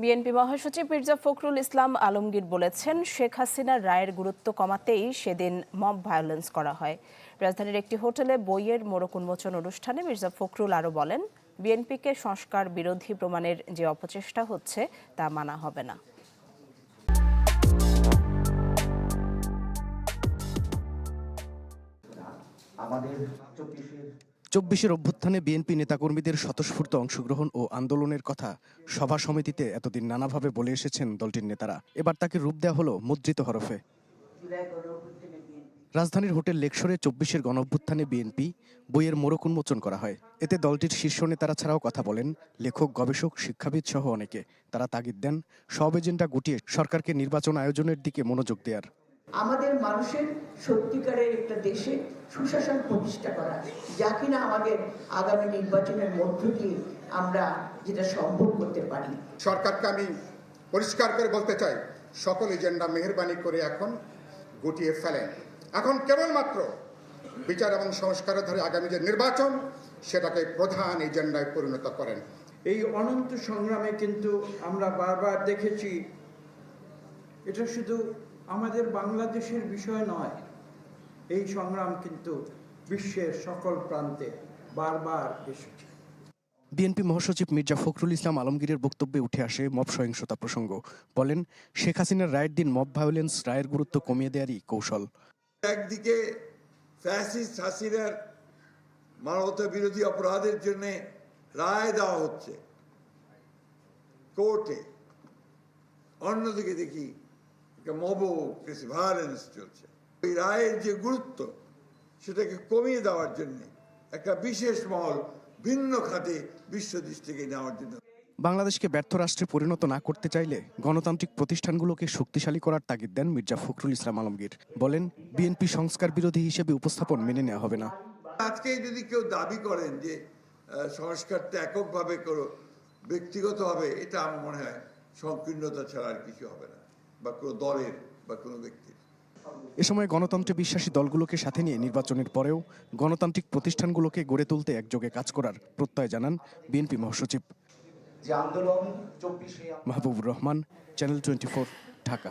BNP মহাসচিব মির্জা ফখরুল ইসলাম আলমগীর বলেছেন, শেখ হাসিনার রায়ের গুরুত্ব কমাতেই সেদিন মব ভায়োলেন্স করা হয়। রাজধানীর একটি হোটেলে বইয়ের মোড়ক উন্মোচন অনুষ্ঠানে মির্জা ফখরুল আরও বলেন, বিএনপিকে সংস্কার বিরোধী প্রমাণের যে অপচেষ্টা হচ্ছে, তা মানা হবে না। আমাদের চব্বিশের অভ্যুত্থানে বিএনপি নেতাকর্মীদের স্বতঃস্ফূর্ত অংশগ্রহণ ও আন্দোলনের কথা সভা সমিতিতে এতদিন নানাভাবে বলে এসেছেন দলটির নেতারা। এবার তাকে রূপ দেওয়া হলো মুদ্রিত হরফে। রাজধানীর হোটেল লেকশরে চব্বিশের গণঅভ্যুত্থানে বিএনপি বইয়ের মোড়ক উন্মোচন করা হয়। এতে দলটির শীর্ষ নেতারা ছাড়াও কথা বলেন। লেখক, গবেষক, শিক্ষাবিদ সহ অনেকে। তারা তাগিদ দেন, সব এজেন্ডা গুটিয়ে সরকারকে নির্বাচন আয়োজনের দিকে মনোযোগ দেওয়ার আমাদের মানুষের সত্যিকারের একটা দেশে সুশাসন প্রতিষ্ঠা করা যা কিনা আমাদের আগামী নির্বাচনের মধ্য দিয়ে আমরা যেটা সম্ভব করতে পারি। সরকারকে আমি পরিষ্কার করে বলতে চাই সকল এজেন্ডা মেহরবানি করে এখন গুটিয়ে ফেলেন। এখন কেবলমাত্র বিচার এবং সংস্কারের ধরে আগামী যে নির্বাচন সেটাকে প্রধান এজেন্ডায় পরিণত করেন। এই অনন্ত সংগ্রামে কিন্তু আমরা বারবার দেখেছি এটা শুধু আমাদের বাংলাদেশের বিষয় নয়। এই সংগ্রাম কিন্তু বিশ্বের সকল প্রান্তে বারবার এসেছে। বিএনপি মহাসচিব মির্জা ফখরুল ইসলাম আলমগীরের বক্তব্যে উঠে আসে মব সহিংসতা প্রসঙ্গ। বলেন শেখ হাসিনার রায়ের দিন মব ভায়োলেন্স রায়ের গুরুত্ব কমিয়ে দেওয়ারই কৌশল। একদিকে ফ্যাসিস্ট হাসিনার মানবতা বিরোধী অপরাধের জন্য রায় দেওয়া হচ্ছে কোর্টে। অন্যদিকে দেখি ভায়োলেন্স চলছে। ওই রায়ের যে গুরুত্ব সেটাকে কমিয়ে দেওয়ার জন্য একটা বিশেষ মহল ভিন্ন খাতে বিশ্ব দৃষ্টিকে নেওয়ার জন্য। বাংলাদেশকে ব্যর্থ রাষ্ট্রে পরিণত না করতে চাইলে গণতান্ত্রিক প্রতিষ্ঠানগুলোকে শক্তিশালী করার তাগিদ দেন মির্জা ফখরুল ইসলাম আলমগীর। বলেন বিএনপি সংস্কার বিরোধী হিসেবে উপস্থাপন মেনে নেওয়া হবে না। আজকে যদি কেউ দাবি করেন যে সংস্কারটা এককভাবে করো ব্যক্তিগতভাবে এটা আমার মনে হয় সংকীর্ণতা ছাড়া আর কিছু হবে না। বা কোনো দলের বা কোনো ব্যক্তির। এ সময় গণতন্ত্রে বিশ্বাসী দলগুলোকে সাথে নিয়ে নির্বাচনের পরেও গণতান্ত্রিক প্রতিষ্ঠানগুলোকে গড়ে তুলতে একযোগে কাজ করার প্রত্যয় জানান বিএনপি মহাসচিব। Mahbub Mahbubur Rahman channel twenty Dhaka.